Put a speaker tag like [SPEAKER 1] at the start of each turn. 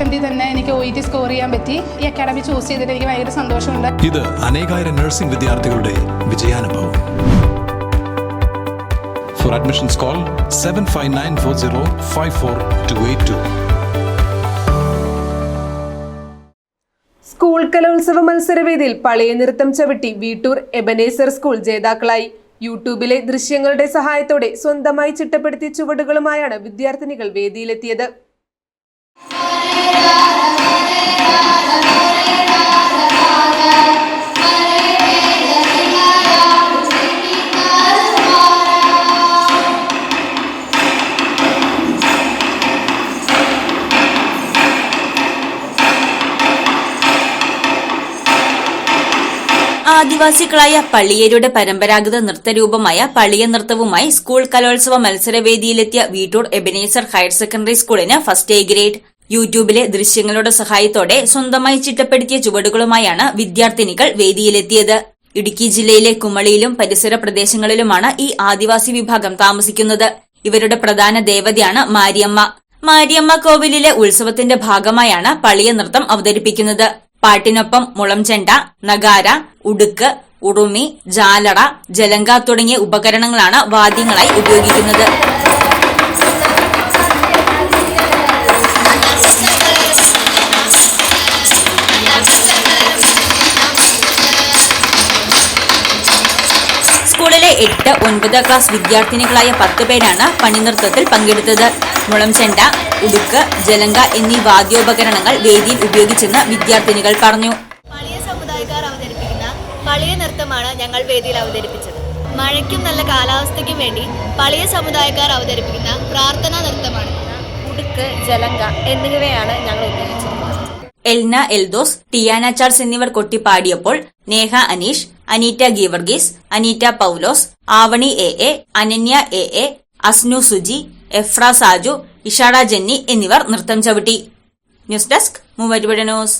[SPEAKER 1] അറ്റംപ്റ്റിൽ തന്നെ എനിക്ക് O E T score ചെയ്യാൻ പറ്റി. ഈ അക്കാഡമി ചൂസ് ചെയ്തിട്ട് എനിക്ക് ഭയങ്കര സന്തോഷമുണ്ട്.
[SPEAKER 2] ഇത് അനേകായിരം നഴ്സിംഗ് വിദ്യാർത്ഥികളുടെ വിജയാനുഭവം. For admissions call seven five nine four zero five four two eight two
[SPEAKER 3] school കലോത്സവ മത്സരവേദിയിൽ പളയ നൃത്തം ചവിട്ടി വീട്ടൂർ എബനേസർ സ്കൂൾ ജേതാക്കളായി. യൂട്യൂബിലെ ദൃശ്യങ്ങളുടെ സഹായത്തോടെ സ്വന്തമായി ചിട്ടപ്പെടുത്തിയ ചുവടുകളുമായാണ് വിദ്യാർത്ഥിനികൾ വേദിയിലെത്തിയത്.
[SPEAKER 4] ആദിവാസികളായ പള്ളിയരുടെ പരമ്പരാഗത നൃത്തരൂപമായ പള്ളിയ നൃത്തവുമായി സ്കൂൾ കലോത്സവ മത്സരവേദിയിലെത്തിയ വീട്ടൂർ എബനേസർ ഹയർ സെക്കൻഡറി സ്കൂളിന് ഫസ്റ്റ് എ ഗ്രേഡ്. യൂട്യൂബിലെ ദൃശ്യങ്ങളുടെ സഹായത്തോടെ സ്വന്തമായി ചിട്ടപ്പെടുത്തിയ ചുവടുകളുമായാണ് വിദ്യാർത്ഥിനികൾ വേദിയിലെത്തിയത്. ഇടുക്കി ജില്ലയിലെ കുമളിയിലും പരിസര പ്രദേശങ്ങളിലുമാണ് ഈ ആദിവാസി വിഭാഗം താമസിക്കുന്നത്. ഇവരുടെ പ്രധാന ദേവതയാണ് മാരിയമ്മ. മാരിയമ്മ കോവിലിലെ ഉത്സവത്തിന്റെ ഭാഗമായാണ് പള്ളിയ നൃത്തം അവതരിപ്പിക്കുന്നത്. പാട്ടിനൊപ്പം മുളംചെണ്ട നഗാര ഉടുക്ക് ഉറുമി ജാലട ജലങ്ക തുടങ്ങിയ ഉപകരണങ്ങളാണ് വാദ്യങ്ങളായി ഉപയോഗിക്കുന്നത്. എട്ട് ഒൻപത് ക്ലാസ് വിദ്യാർത്ഥിനികളായ പത്ത് പേരാണ് പണിനൃത്തത്തിൽ പങ്കെടുത്തത്. മുളംചെണ്ട ഉടുക്ക് ജലങ്ക എന്നീ വാദ്യോപകരണങ്ങൾ വേദിയിൽ ഉപയോഗിച്ചെന്ന് വിദ്യാർത്ഥിനികൾ പറഞ്ഞു.
[SPEAKER 5] പളിയ സമുദായക്കാർ അവതരിപ്പിക്കുന്ന പളിയ നൃത്തമാണ് ഞങ്ങൾ വേദിയിൽ അവതരിപ്പിച്ചത്. മഴയ്ക്കും നല്ല കാലാവസ്ഥയ്ക്കും വേണ്ടി പളിയ സമുദായക്കാർ അവതരിപ്പിക്കുന്ന പ്രാർത്ഥനാ നൃത്തമാണ്. ഉടുക്ക് ജലങ്ക എന്നിവയാണ് ഞങ്ങൾ ഉപയോഗിച്ചത്
[SPEAKER 4] എൽന എൽദോസ് ടിയാന ചാൾസ് എന്നിവർ കൊട്ടിപ്പാടിയപ്പോൾ Neha Aneesh Aneetta Geevarghese Aneetta Paulose Avani A A Ananya A A Asnu Suji Efra Saju Ishada Jenny എന്നിവർ നൃത്തം ചവിട്ടി. News desk Muvattupuzha news.